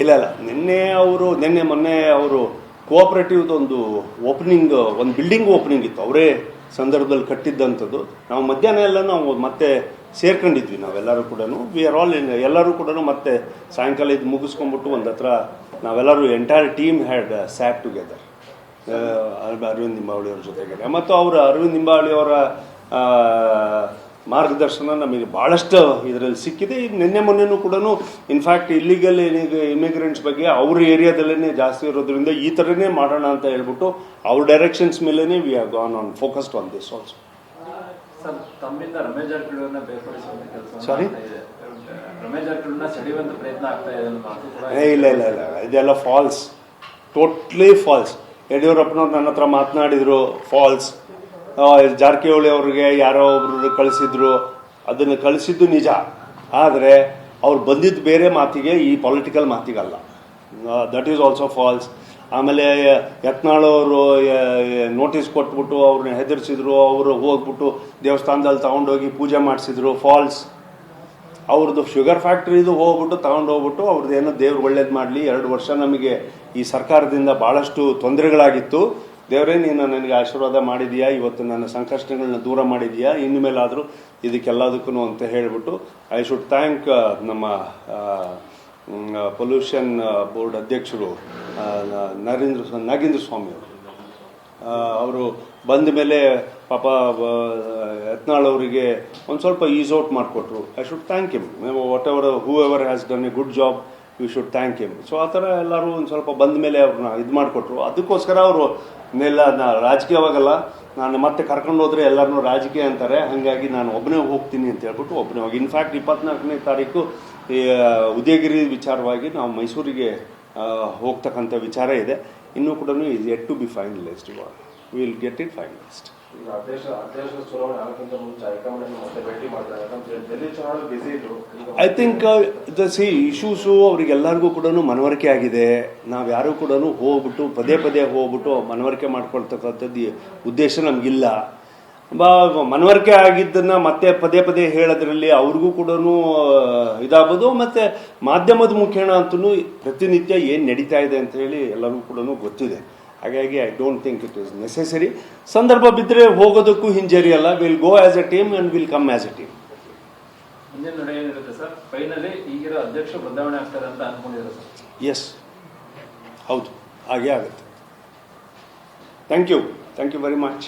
ಇಲ್ಲ ಇಲ್ಲ. ನಿನ್ನೆ ಅವರು, ನಿನ್ನೆ ಮೊನ್ನೆ ಅವರು ಕೋಆಪರೇಟಿವ್ದೊಂದು ಓಪನಿಂಗ್ ಒಂದು ಬಿಲ್ಡಿಂಗ್ ಓಪನಿಂಗ್ ಇತ್ತು. ಅವರೇ ಸಂದರ್ಭದಲ್ಲಿ ಕಟ್ಟಿದ್ದಂಥದ್ದು. ನಾವು ಮಧ್ಯಾಹ್ನ ಎಲ್ಲ ನಾವು ಮತ್ತೆ ಸೇರ್ಕೊಂಡಿದ್ವಿ ನಾವೆಲ್ಲರೂ ಕೂಡ ವಿ ಆರ್ ಆಲ್ ಎಲ್ಲರೂ ಕೂಡ ಮತ್ತೆ ಸಾಯಂಕಾಲ ಇದು ಮುಗಿಸ್ಕೊಂಡ್ಬಿಟ್ಟು ಒಂದು ಹತ್ರ ನಾವೆಲ್ಲರೂ entire team had sat together Aravind Nimbavali ಅವ್ರ ಜೊತೆಗೆ. ಮತ್ತು ಅವರು ಅರವಿಂದ್ ನಿಂಬಾವಳಿ ಅವರ ಮಾರ್ಗದರ್ಶನ ನಮಗೆ ಭಾಳಷ್ಟು ಇದರಲ್ಲಿ ಸಿಕ್ಕಿದೆ. ಈಗ ನಿನ್ನೆ ಮೊನ್ನೆನೂ ಕೂಡ ಇನ್ಫ್ಯಾಕ್ಟ್ ಇಲ್ಲಿಗಲ್ ಇಮಿಗ್ರೆಂಟ್ಸ್ ಬಗ್ಗೆ ಅವ್ರ ಏರಿಯಾದಲ್ಲೇ ಜಾಸ್ತಿ ಇರೋದ್ರಿಂದ ಈ ಥರನೇ ಮಾಡೋಣ ಅಂತ ಹೇಳ್ಬಿಟ್ಟು ಅವ್ರ ಡೈರೆಕ್ಷನ್ಸ್ ಮೇಲೇ we are gone on focused on this also sir ಏ ಇಲ್ಲ ಇಲ್ಲ ಇಲ್ಲ ಇದೆಲ್ಲ ಫಾಲ್ಸ್ ಟೋಟ್ಲಿ ಫಾಲ್ಸ್ ಯಡಿಯೂರಪ್ಪನವ್ರು ನನ್ನ ಹತ್ರ ಮಾತನಾಡಿದರು ಫಾಲ್ಸ್ ಜಾರಕಿಹೊಳಿ ಅವ್ರಿಗೆ ಯಾರೋ ಒಬ್ರು ಕಳಿಸಿದ್ರು. ಅದನ್ನು ಕಳಿಸಿದ್ದು ನಿಜ. ಆದರೆ ಅವ್ರು ಬಂದಿದ್ದು ಬೇರೆ ಮಾತಿಗೆ ಈ ಪೊಲಿಟಿಕಲ್ ಮಾತಿಗಲ್ಲ. ದಟ್ ಈಸ್ ಆಲ್ಸೋ ಫಾಲ್ಸ್ ಆಮೇಲೆ ಯತ್ನಾಳವರು ನೋಟಿಸ್ ಕೊಟ್ಬಿಟ್ಟು ಅವ್ರನ್ನ ಹೆದರಿಸಿದ್ರು, ಅವರು ಹೋಗ್ಬಿಟ್ಟು ದೇವಸ್ಥಾನದಲ್ಲಿ ತಗೊಂಡೋಗಿ ಪೂಜೆ ಮಾಡಿಸಿದ್ರು. ಫಾಲ್ಸ್ ಅವ್ರದ್ದು ಶುಗರ್ ಫ್ಯಾಕ್ಟ್ರಿದು ಹೋಗ್ಬಿಟ್ಟು ತಗೊಂಡು ಹೋಗ್ಬಿಟ್ಟು ಅವ್ರದ್ದು ಏನೋ ದೇವ್ರು ಒಳ್ಳೇದು ಮಾಡಲಿ. ಎರಡು ವರ್ಷ ನಮಗೆ ಈ ಸರ್ಕಾರದಿಂದ ಭಾಳಷ್ಟು ತೊಂದರೆಗಳಾಗಿತ್ತು. ದೇವರೇ, ನೀನು ನನಗೆ ಆಶೀರ್ವಾದ ಮಾಡಿದೀಯಾ? ಇವತ್ತು ನನ್ನ ಸಂಕಷ್ಟಗಳನ್ನ ದೂರ ಮಾಡಿದೀಯಾ? ಇನ್ನು ಮೇಲಾದರೂ ಇದಕ್ಕೆಲ್ಲದಕ್ಕೂ ಅಂತ ಹೇಳಿಬಿಟ್ಟು ಐ ಶುಡ್ ಥ್ಯಾಂಕ್ ನಮ್ಮ ಪೊಲ್ಯೂಷನ್ ಬೋರ್ಡ್ ಅಧ್ಯಕ್ಷರು ನರೇಂದ್ರ ನಾಗೇಂದ್ರ ಸ್ವಾಮಿ ಅವರು. ಅವರು ಬಂದ ಮೇಲೆ ಪಾಪ ಯತ್ನಾಳ್ ಅವರಿಗೆ ಒಂದು ಸ್ವಲ್ಪ ಈಸ್ ಔಟ್ ಮಾಡಿಕೊಟ್ರು. I should thank him whatever whoever has done a good job you should thank him. So ಆ ಥರ ಎಲ್ಲರೂ ಒಂದು ಸ್ವಲ್ಪ ಬಂದ ಮೇಲೆ ಅವ್ರನ್ನ ಇದು ಮಾಡಿಕೊಟ್ರು. ಅದಕ್ಕೋಸ್ಕರ ಅವರು ನೆಲ್ಲ ನಾ ರಾಜಕೀಯವಾಗಲ್ಲ ನಾನು ಮತ್ತೆ ಕರ್ಕೊಂಡು ಹೋದ್ರೆ ಎಲ್ಲರನ್ನೂ ರಾಜಕೀಯ ಅಂತಾರೆ. ಹಾಗಾಗಿ ನಾನು ಒಬ್ಬನೇ ಹೋಗ್ತೀನಿ ಅಂತ ಹೇಳ್ಬಿಟ್ಟು ಒಬ್ಬನೇ ಹೋಗಿ. ಇನ್ಫ್ಯಾಕ್ಟ್ ಇಪ್ಪತ್ನಾಲ್ಕನೇ ತಾರೀಕು ಈ ಉದಯಗಿರಿ ವಿಚಾರವಾಗಿ ನಾವು ಮೈಸೂರಿಗೆ ಹೋಗ್ತಕ್ಕಂಥ ವಿಚಾರ ಇದೆ. ಇನ್ನೂ ಕೂಡ is yet to be finalised will get it finalised I think see issues ಅವರಿಗೆಲ್ಲರಿಗೂ ಕೂಡ ಮನವರಿಕೆ ಆಗಿದೆ. ನಾವು ಯಾರೂ ಕೂಡ ಹೋಗ್ಬಿಟ್ಟು, ಪದೇ ಪದೇ ಹೋಗ್ಬಿಟ್ಟು ಮನವರಿಕೆ ಮಾಡ್ಕೊಳ್ತಕ್ಕಂಥದ್ದು ಉದ್ದೇಶ ನಮಗಿಲ್ಲ. ಮನವರಿಕೆ ಆಗಿದ್ದನ್ನು ಮತ್ತೆ ಪದೇ ಪದೇ ಹೇಳೋದ್ರಲ್ಲಿ ಅವ್ರಿಗೂ ಕೂಡ ಇದಾಗ್ಬೋದು ಮತ್ತು ಮಾಧ್ಯಮದ ಮುಖೇನ ಅಂತೂ ಪ್ರತಿನಿತ್ಯ ಏನು ನಡೀತಾ ಇದೆ ಅಂತ ಹೇಳಿ ಎಲ್ಲರಿಗೂ ಕೂಡ ಗೊತ್ತಿದೆ. ಹಾಗಾಗಿ I don't think it is necessary ಸಂದರ್ಭ ಬಿದ್ದರೆ ಹೋಗೋದಕ್ಕೂ ಹಿಂಜರಿಯಲ್ಲ. Will go as a team and will come as a team ಮುಂದಿನ ನಡೆ ಏನಿರುತ್ತೆ ಸರ್? ಫೈನಲಿ ಈಗಿರೋ ಅಧ್ಯಕ್ಷ ಬದಲಾವಣೆ ಆಗ್ತಾರೆ ಅಂತ ಅನ್ಕೊಂಡಿರೋ ಸರ್? ಎಸ್ ಹೌದು. ಹಾಗೆ ಆಗುತ್ತೆ. Thank you thank you very much